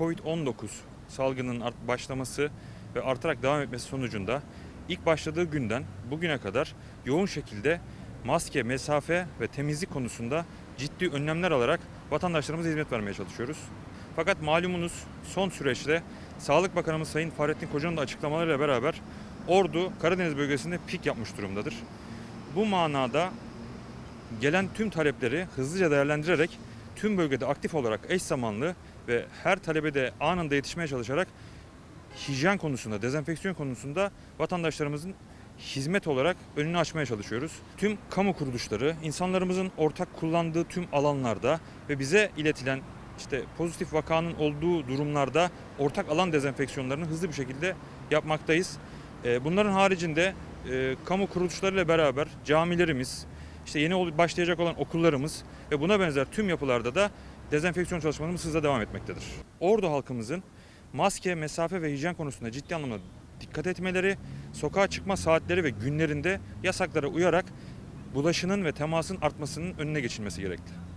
Covid-19 salgının başlaması ve artarak devam etmesi sonucunda ilk başladığı günden bugüne kadar yoğun şekilde maske, mesafe ve temizlik konusunda ciddi önlemler alarak vatandaşlarımıza hizmet vermeye çalışıyoruz. Fakat malumunuz son süreçte Sağlık Bakanımız Sayın Fahrettin Koca'nın da açıklamalarıyla beraber Ordu Karadeniz bölgesinde pik yapmış durumdadır. Bu manada gelen tüm talepleri hızlıca değerlendirerek tüm bölgede aktif olarak eş zamanlı ve her talebe de anında yetişmeye çalışarak hijyen konusunda, dezenfeksiyon konusunda vatandaşlarımızın hizmet olarak önünü açmaya çalışıyoruz. Tüm kamu kuruluşları, insanlarımızın ortak kullandığı tüm alanlarda ve bize iletilen işte pozitif vakanın olduğu durumlarda ortak alan dezenfeksiyonlarını hızlı bir şekilde yapmaktayız. Ee, Bunların haricinde e, kamu kuruluşlarıyla beraber camilerimiz, işte yeni başlayacak olan okullarımız ve buna benzer tüm yapılarda da dezenfeksiyon çalışmalarımız hızla devam etmektedir. Ordu halkımızın maske, mesafe ve hijyen konusunda ciddi anlamda dikkat etmeleri, sokağa çıkma saatleri ve günlerinde yasaklara uyarak bulaşının ve temasın artmasının önüne geçilmesi gerekli.